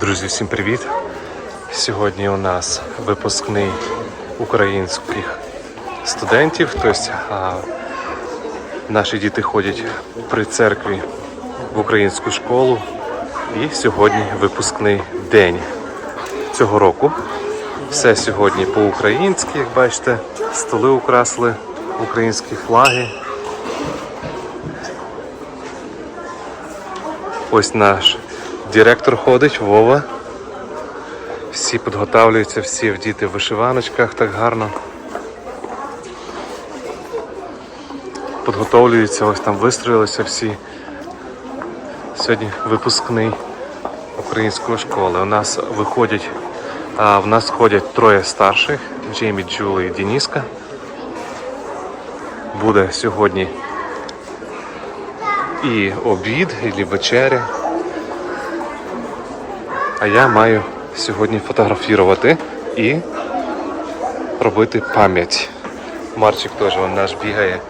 Друзі, всім привіт! Сьогодні у нас випускний українських студентів. Тобто наші діти ходять при церкві в українську школу. І сьогодні випускний день цього року. Все сьогодні по-українськи, як бачите, столи украсли українські флаги. Ось наш директор ходить, Вова. Всі підготавлюються, всі вдіти в вишиваночках так гарно. Підготовлюються, ось там вистроїлися всі. Сьогодні випускний української школи. У нас виходять, а, в нас ходять троє старших, Джеймі, Джули і Дениска. Буде сьогодні і обід, і вечеря. А я маю сьогодні фотографувати і робити пам'ять. Марчик теж він наш бігає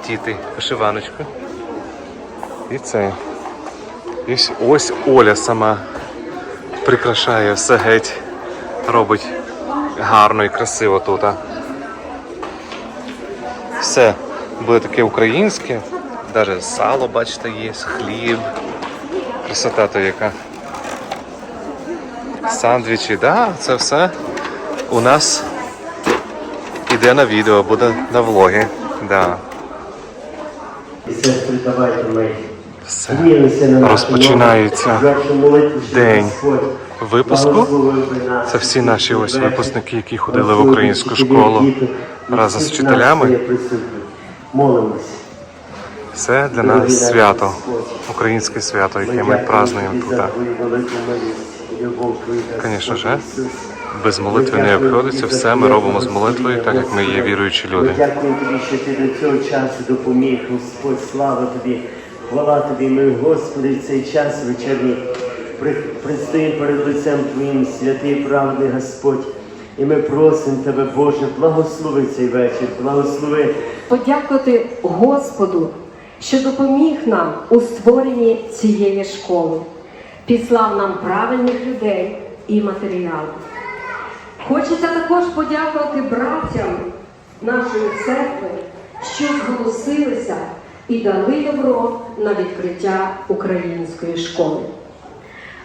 втіти вишиваночку. І це. І ось- Оля сама прикрашає все геть, робить гарно і красиво тут. Все буде таке українське, навіть сало, бачите, є, хліб. Красота то яка. Сандвічі, да, це все у нас іде на відео, буде на влоги. Да. Все. Розпочинається день випуску. Це всі наші ось випускники, які ходили в українську школу разом з вчителями. Це для нас свято, українське свято, яке ми дякуємо празднуємо тут. Звісно ж. Без молитви не обходиться, все ми робимо з молитвою, так як ми є віруючі люди. дякуємо тобі, що ти до цього часу допоміг, Господь, слава тобі, хвала тобі, ми, Господи, в цей час вечірній при- предстоїмо перед лицем Твоїм, святий праведний Господь. І ми просимо Тебе, Боже, благослови цей вечір, благослови подякувати Господу, що допоміг нам у створенні цієї школи, післав нам правильних людей і матеріал. Хочеться також подякувати братям нашої церкви, що зголосилися і дали добро на відкриття української школи.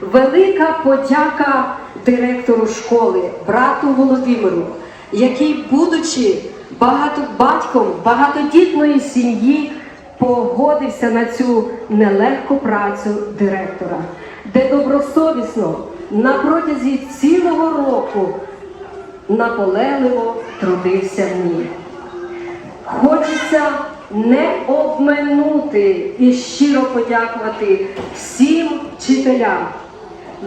Велика подяка директору школи, брату Володимиру, який, будучи багато батьком багатодітної сім'ї, погодився на цю нелегку працю директора, де добросовісно на протязі цілого року наполегливо трудився в ній. Хочеться не обминути і щиро подякувати всім вчителям.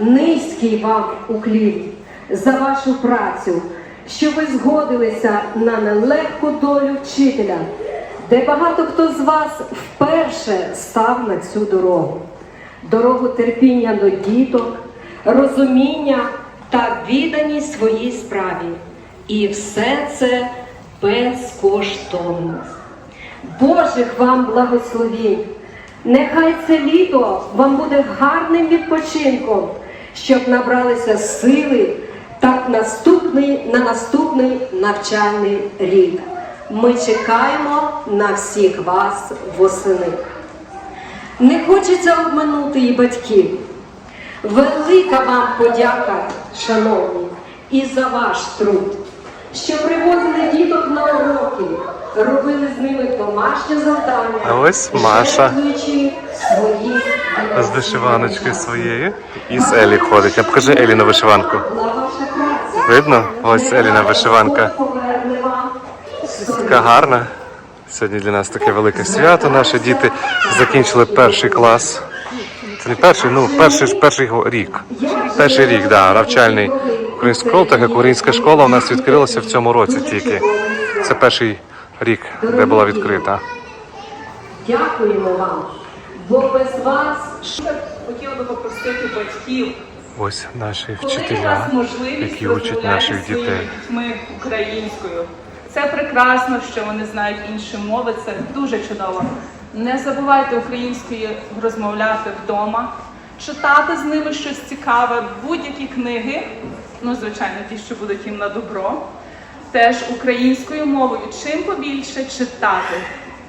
Низький вам уклін за вашу працю, що ви згодилися на нелегку долю вчителя, де багато хто з вас вперше став на цю дорогу. Дорогу терпіння до діток, розуміння та відданість своїй справі. І все це безкоштовно. Божих вам благословінь. Нехай це літо вам буде гарним відпочинком, щоб набралися сили так наступний, на наступний навчальний рік. Ми чекаємо на всіх вас восени. Не хочеться обминути і батьків. Велика вам подяка, шановні, і за ваш труд, що привозили діток на уроки, робили з ними домашнє завдання. А ось Маша. свої З вишиваночкою своєю. І з Елі ходить. А покажи Елі на вишиванку. Видно? Ось Еліна вишиванка. Така гарна. Сьогодні для нас таке велике свято. Наші діти закінчили перший клас. Це не перший, ну перший перший рік. Перший рік, да, навчальний української школи, так як українська школа у нас відкрилася в цьому році тільки. Це перший рік, де була відкрита. Дякуємо вам, бо без вас Хотіла би попросити батьків, Ось наші вчителя, які учать наших дітей. дітьми українською. Це прекрасно, що вони знають інші мови. Це дуже чудово. Не забувайте українською розмовляти вдома, читати з ними щось цікаве, будь-які книги, ну, звичайно, ті, що будуть їм на добро, теж українською мовою. Чим побільше читати.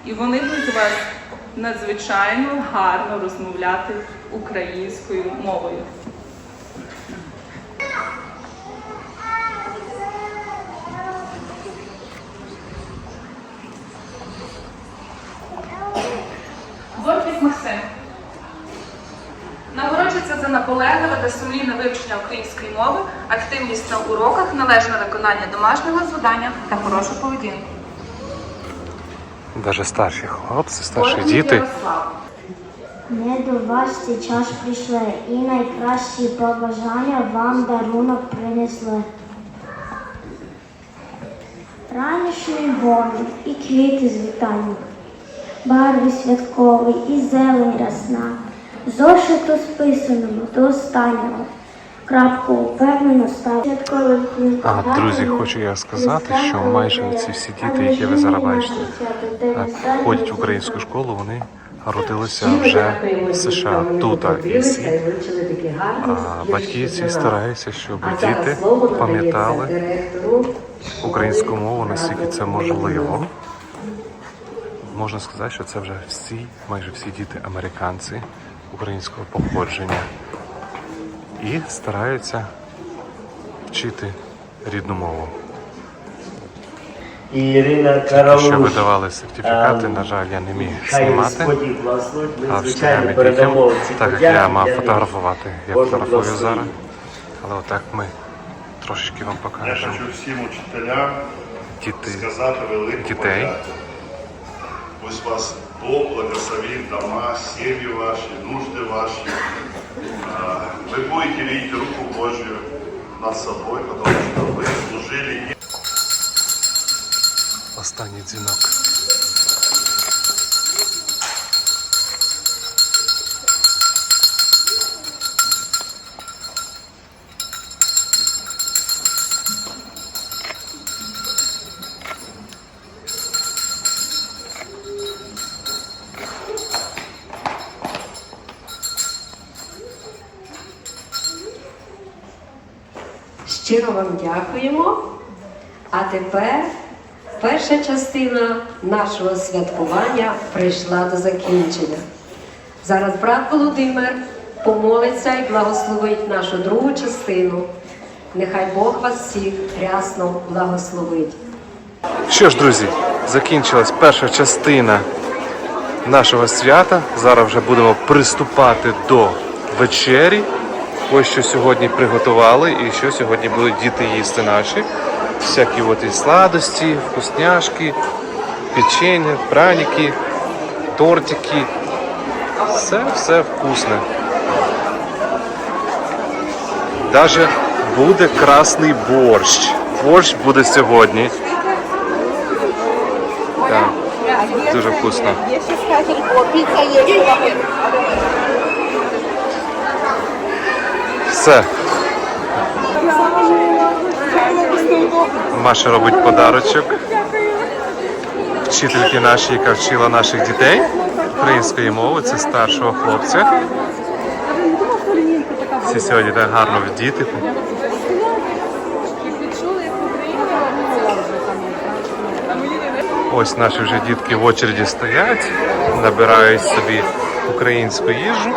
І вони будуть у вас надзвичайно гарно розмовляти українською мовою. Наполегливе та сумлінне вивчення української мови, активність на уроках, належне виконання домашнього завдання та хорошу поведінку. Навіть старші хлопці, старші Бортник діти. Ярослав. Ми до вас цей час прийшли і найкращі побажання вам дарунок принесли. Ранішній гомін і квіти з вітання, барви святковий і зелень рясна, зошиту списаному до останнього, крапку упевнено став. А, друзі, хочу я сказати, що майже ці всі діти, які ви зараз бачите, е, ходять в українську школу, вони родилися вже в США, тут, і. А батьки ці стараються, щоб діти пам'ятали українську мову, наскільки це можливо. Можна сказати, що це вже всі, майже всі діти американці українського походження і стараються вчити рідну мову. І Ірина Ті, що Каралуш. видавали сертифікати, Ем, на жаль, я не міг знімати. А звичайно, встигнемо передамо дітям, так як я мав фотографувати. Я фотографую зараз. Але отак ми трошечки вам покажемо. Я хочу всім учителям Діти. сказати велику Дітей. подяку. Пусть вас Бог благословит дома, сім'ї ваші, нужди ваші. А, Вы будете видеть руку Божью над собой, потому что вы служили и Останній дзвінок. Щиро вам дякуємо. А тепер перша частина нашого святкування прийшла до закінчення. Зараз брат Володимир помолиться і благословить нашу другу частину. Нехай Бог вас всіх рясно благословить. Що ж, друзі, закінчилась перша частина нашого свята. Зараз вже будемо приступати до вечері. Ось що сьогодні приготували і що сьогодні будуть діти їсти наші. Всякі от і сладості, вкусняшки, печення, праники, тортики. Все, все вкусне. Даже буде красний борщ. Борщ буде сьогодні. Так, дуже вкусно. Все. Маша робить подарочок. Вчительки наші, яка вчила наших дітей української мови, це старшого хлопця. Всі сьогодні так гарно вдіти. Ось наші вже дітки в очереді стоять, набирають собі українську їжу.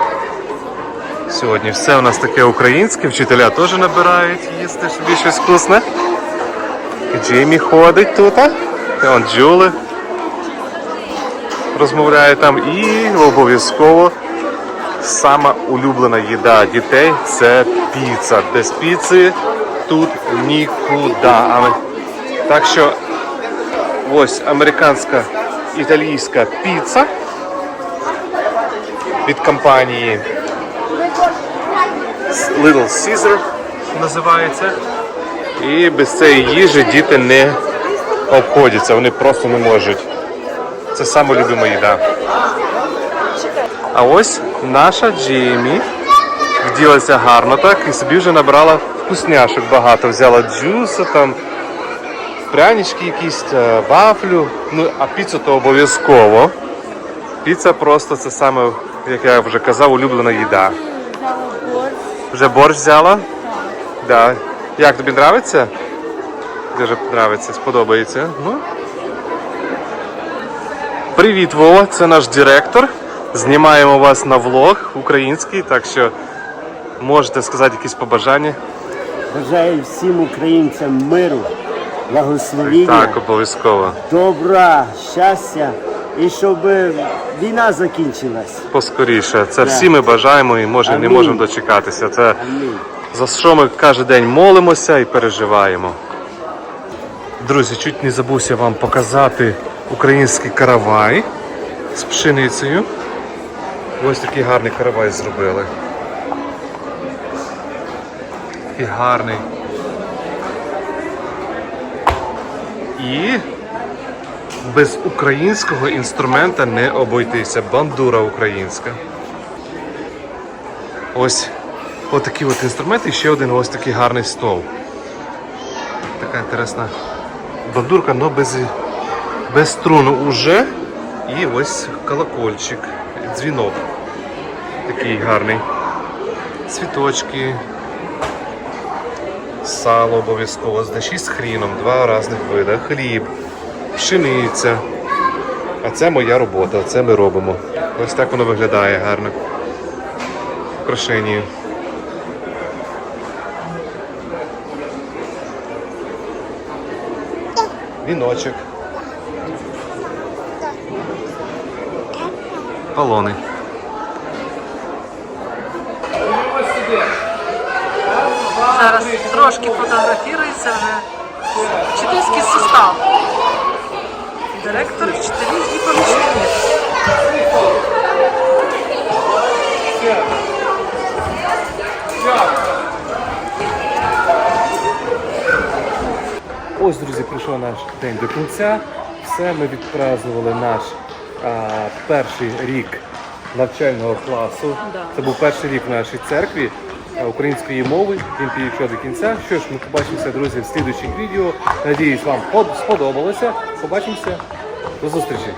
Сьогодні все у нас таке українське, вчителя теж набирають їсти собі щось вкусне. І Джеймі ходить тут. І он Джули розмовляє там. І обов'язково сама улюблена їда дітей це піца. Без піци тут нікуди. Так що ось американська італійська піца від компанії Little Caesar називається. І без цієї їжі діти не обходяться, вони просто не можуть. Це саме любима їда. А ось наша Джеймі вділася гарно так і собі вже набрала вкусняшок багато. Взяла джусу, там, прянички якісь, е, вафлю. Ну, а піцу то обов'язково. Піца просто це саме, як я вже казав, улюблена їда. Вже борщ взяла? Да. Як тобі подобається? Дуже подобається, сподобається. Ну. Привіт, Вова, це наш директор. Знімаємо вас на влог український, так що можете сказати якісь побажання. Бажаю всім українцям миру, благословіння, Так, обов'язково. добра, щастя і щоб війна закінчилась. Поскоріше. Це всі ми бажаємо і може не Амінь. можемо дочекатися. Це Амінь. за що ми кожен день молимося і переживаємо. Друзі, чуть не забувся вам показати український каравай з пшеницею. Ось такий гарний каравай зробили. Такий гарний. І без українського інструмента не обойтися. Бандура українська. Ось отакі от інструменти і ще один ось такий гарний стол. Така інтересна бандурка, але без, без струну уже. І ось колокольчик, дзвінок. Такий гарний. Цвіточки. Сало обов'язково, з деші з хріном, два різних види, хліб, пшениця. А це моя робота, це ми робимо. Ось так воно виглядає гарно. Украшення. Віночок. Полони. Зараз трошки фотографірується вже вчительський состав. Директор, вчителі і помічники. Ось, друзі, прийшов наш день до кінця. Все, ми відпразнували наш а, перший рік навчального класу. Це був перший рік в нашій церкві української мови. Він підійшов до кінця. Що ж, ми побачимося, друзі, в слідуючих відео. Надіюсь, вам сподобалося. Побачимося. До зустрічі.